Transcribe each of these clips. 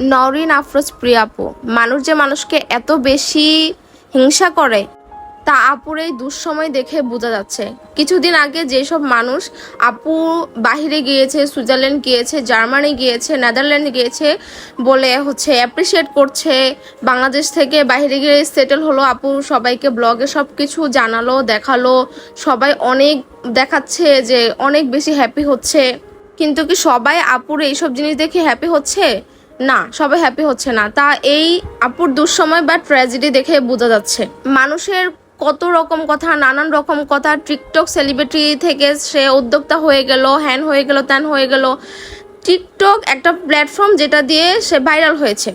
নরিন আফরোজ প্রিয়াপু মানুষ যে মানুষকে এত বেশি হিংসা করে, তা আপুর এই দুঃসময় দেখে বোঝা যাচ্ছে। কিছুদিন আগে যেসব মানুষ আপু বাহিরে গিয়েছে, সুইজারল্যান্ড গিয়েছে, জার্মানি গিয়েছে, নেদারল্যান্ড গিয়েছে বলে হচ্ছে অ্যাপ্রিসিয়েট করছে, বাংলাদেশ থেকে বাইরে গিয়ে সেটেল হলো, আপু সবাইকে ব্লগে সব কিছু জানালো, দেখাল, সবাই অনেক দেখাচ্ছে যে অনেক বেশি হ্যাপি হচ্ছে। কিন্তু কি সবাই আপুর এইসব জিনিস দেখে হ্যাপি হচ্ছে? না, সবাই হ্যাপি হচ্ছে না। তা এই আপুর দুঃসময় বা ট্র্যাজেডি দেখে বোঝা যাচ্ছে। মানুষের কত রকম কথা, নানান রকম কথা টিকটক সেলিব্রিটি থেকে সে উদ্যোক্তা হয়ে গেল, হ্যান হয়ে গেল, ত্যান হয়ে গেল। টিকটক একটা প্ল্যাটফর্ম যেটা দিয়ে সে ভাইরাল হয়েছে।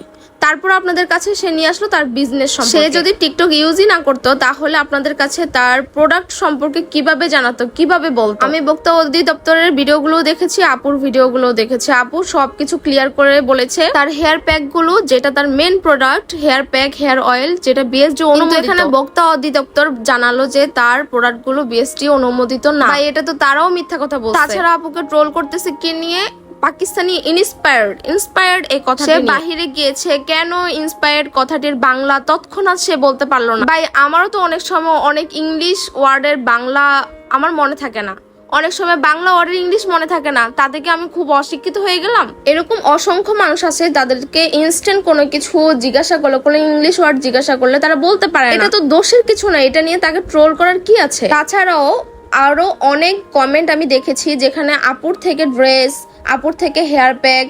তারপর আপনাদের কাছে সে নিয়ে আসলো তার বিজনেস সে যদি টিকটক ইউজই না করতো তাহলে আপনাদের কাছে তার প্রোডাক্ট সম্পর্কে কীভাবে জানাতো কীভাবে বলতো? আমি বক্তা অধিদপ্তরের ভিডিওগুলো দেখেছি আপুর ভিডিওগুলো দেখেছি। আপু সবকিছু ক্লিয়ার করে বলেছে তার হেয়ার প্যাকগুলো যেটা তার main product hair pack hair oil যেটা বিএসডি অনুমোদিত। এখানে বক্তা অধিদপ্তর জানালো যে তার প্রোডাক্টগুলো বিএসডি অনুমোদিত না। এটা তো তারাও মিথ্যা কথা বলছে। তাছাড়া আপুকে ট্রোল করতেছে কি নিয়ে? পাকিস্তানি ইন্সপায়ার্ড ইন্সপায়ার্ড এই কথা সে বাহিরে গিয়েছে কেন ইন্সপায়ার্ড কথাটির বাংলা তৎক্ষণাৎ সে বলতে পারল না। ভাই আমারও তো অনেক সময় অনেক ইংলিশ ওয়ার্ডের বাংলা আমার মনে থাকে না। অনেক সময় বাংলা ওয়ার্ডের ইংলিশ মনে থাকে না। তাদেরকে আমি খুব অশিক্ষিত হয়ে গেলাম। এরকম অসংখ্য মানুষ আছে তাদেরকে ইনস্ট্যান্ট কোনো কিছু জিজ্ঞাসা করলে কোনো ইংলিশ ওয়ার্ড জিজ্ঞাসা করলে তারা বলতে পারে না। এটা তো দোষের কিছু না এটা নিয়ে তাকে ট্রোল করার কি আছে? তাছাড়াও আরও অনেক কমেন্ট আমি দেখেছি যেখানে আপুর থেকে ড্রেস আপুর থেকে হেয়ার প্যাক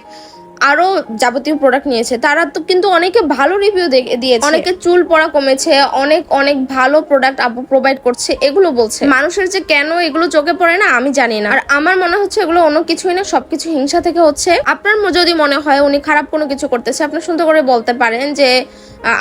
আরও যাবতীয় প্রোডাক্ট নিয়েছে। তারা তো কিন্তু অনেকে ভালো রিভিউ দিয়েছে। অনেকে চুল পড়া কমেছে, অনেক অনেক ভালো প্রোডাক্ট আপু প্রোভাইড করছে, এগুলো বলছে। মানুষের যে কেন এগুলো চোখে পড়ে না, আমি জানি না। আর আমার মনে হচ্ছে এগুলো অন্য কিছুই না, সবকিছু হিংসা থেকে হচ্ছে। আপনার যদি মনে হয় উনি খারাপ কোনো কিছু করতেছে, আপনি সুন্দর করে বলতে পারেন যে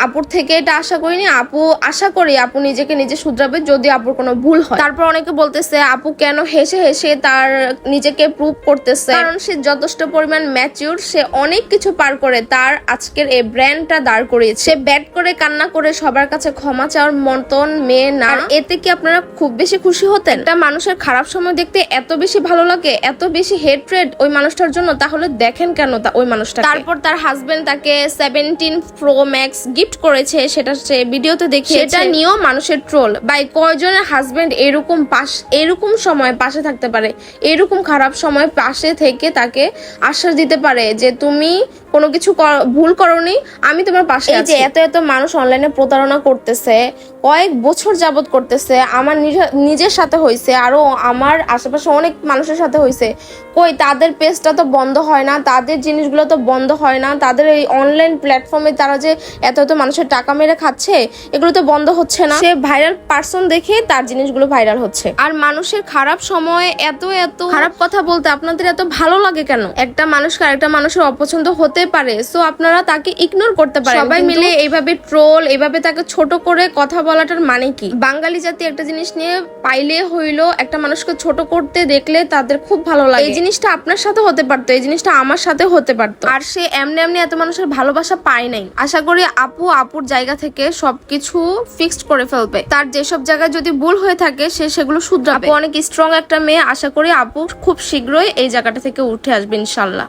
আপুর থেকে এটা আশা করিনি, আপু আশা করি আপু নিজেকে নিজে শুধরাবে যদি আপুর কোনো ভুল হয়। তারপর অনেকে বলতেছে, আপু কেন হেসে হেসে তার নিজেকে প্রুভ করতেছে? কারণ সে যথেষ্ট পরিমাণ ম্যাচিউর সে অনেক কিছু পার করে তার আজকের এই ব্র্যান্ডটা দাঁড় করিয়েছে। ব্যাট করে, কান্না করে সবার কাছে ক্ষমা চাওয়ার মতন মেয়ে না। এতে কি আপনারা খুব বেশি খুশি হতেন? একটা মানুষের খারাপ সময় দেখতে এত বেশি ভালো লাগে, এত বেশি হেট্রেড ওই মানুষটার জন্য, তাহলে দেখেন কেন তা ওই মানুষটা তারপর তার হাজবেন্ড তাকে সেভেন্টিন প্রো ম্যাক্স গিফট করেছে, সেটা সে ভিডিওতে দেখে সেটা নিয়েও মানুষের ট্রোল বাই কয়জনের হাজবেন্ড এরকম পাশ, এরকম সময় পাশে থাকতে পারে? এরকম খারাপ সময় পাশে থেকে তাকে আশ্বাস দিতে পারে যে তুমি কোনো কিছু ভুল করনি আমি তোমার পাশে এই যে এত এত মানুষ অনলাইনে প্রতারণা করতেছে কয়েক বছর যাবত করতেছে আমার নিজে- নিজের সাথে হয়েছে আরও আমার আশেপাশে অনেক মানুষের সাথে হয়েছে কই তাদের পেজটা তো বন্ধ হয় না তাদের জিনিসগুলো তো বন্ধ হয় না তাদের এই অনলাইন প্ল্যাটফর্মে তারা যে এত এত মানুষের টাকা মেরে খাচ্ছে এগুলো তো বন্ধ হচ্ছে না। সে ভাইরাল পার্সন দেখে তার জিনিসগুলো ভাইরাল হচ্ছে। আর মানুষের খারাপ সময়ে এত এত খারাপ কথা বলতে আপনাদের এত ভালো লাগে কেন? একটা মানুষকে আরেকটা মানুষের অপছন্দ হতে পারে সো আপনারা তাকে ইগনোর করতে পারেন। সবাই মিলে এইভাবে ট্রোল এইভাবে তাকে ছোট করে কথা বলাটার মানে কি? বাঙালি জাতি একটা জিনিস নিয়ে পাইলে হইল একটা মানুষকে ছোট করতে দেখলে তাদের খুব ভালো লাগে। এই জিনিসটা আপনার সাথে হতে পারতো এই জিনিসটা আমার সাথে হতে পারতো। আর সে এমনি এমনি এত মানুষের ভালোবাসা পায় নাই। আশা করি আপু আপুর জায়গা থেকে সবকিছু ফিক্সড করে ফেলবে। তার যেসব জায়গায় যদি ভুল হয়ে থাকে সে সেগুলো শুধরাবে। আপু অনেক স্ট্রং একটা মেয়ে আশা করি আপু খুব শীঘ্রই এই জায়গাটা থেকে উঠে আসবে ইনশাল্লাহ।